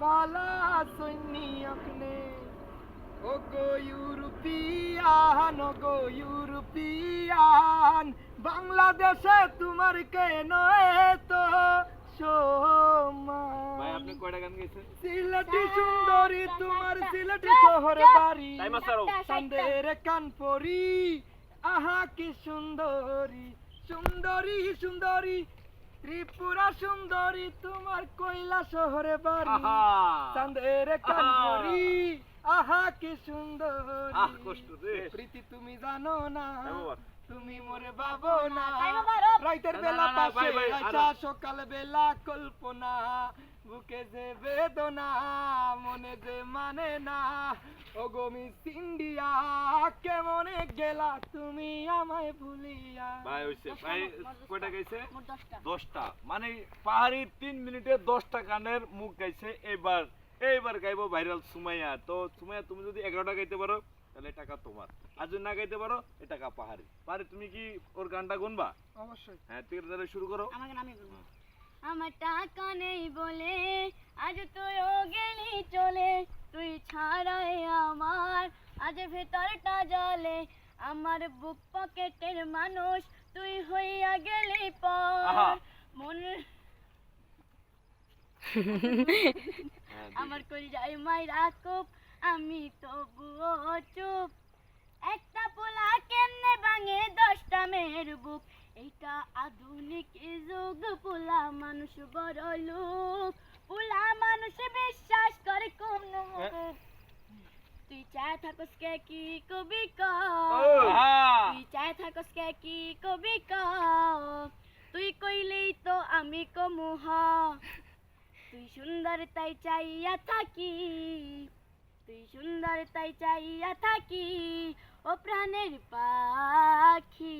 বালা সৈনি আপনি ও গো ইউরোপিয়ান ও গো ইউরোপিয়ান বাংলাদেশে তোমার কেন তো ভাই আপনি সমান কয়টা গান গাইছেন সিলেটি সুন্দরী তোমার সিলেটি শহরে বাড়ি টাইম আছে আরও আহা কি সুন্দরী সুন্দরী সুন্দরী ত্রিপুরা সুন্দরী তোমার কৈলা শহরে বাড়ি। আহা। চাঁদের কানপরি আহা কি সুন্দর। আহ কষ্ট রে। প্রীতি তুমি জানো না তুমি মোরে বাবো না। রাইতের বেলা পাশে। সকাল বেলা কল্পনা। বুকে যে বেদনা মনে যে মানে না। ওগো মিস ইন্ডিয়া কেমনে গেলা তুমি আমায় ভুলিয়া? ভাই হইছে। ভাই কয়টা গাইছে? মোট দশটা। দশটা। মানে পাহাড়ি তিন মিনিটে দশটা গানের মুখ গাইছে। এইবার এইবার গাইবো ভাইরাল সুমাইয়া। তো সুমাইয়া তুমি যদি এগারোটা গাইতে পারো তাহলে টাকা তোমার। আর যদি না গাইতে পারো এ টাকা পাহাড়ি। পাহাড়ি তুমি কি ওর গানটা গুনবা? অবশ্যই। হ্যাঁ ঠিক আছে তাহলে শুরু করো। আমাকে নামই বলব। আমার টাকা নেই বলে আজ তুইও গেলি চলে তুই ছাড়াই আমার। আজ ভেতরটা জলে আমার বুক পকেটের মানুষ তুই হইয়া গেলি। পর। মন হ্যাঁ, আমার কই যাই মাইরা কুপ আমি তবুও চুপ। একটা পোলা কেমনে ভাঙে দশটা মেয়ের বুক? এইটা আধুনিক যুগ পোলা মানুষ বড় লোক। পোলা মানুষ বিশ্বাস করে কোন। তুই চায় থাকস কে কি কবি ক। তুই চায় থাকস কে কি কবি ক? তুই কইলেই তো আমি কমু হ। তুই সুন্দর তাই চাইয়া থাকি। তুই সুন্দর তাই চাইয়া থাকি ও প্রাণের পাখি।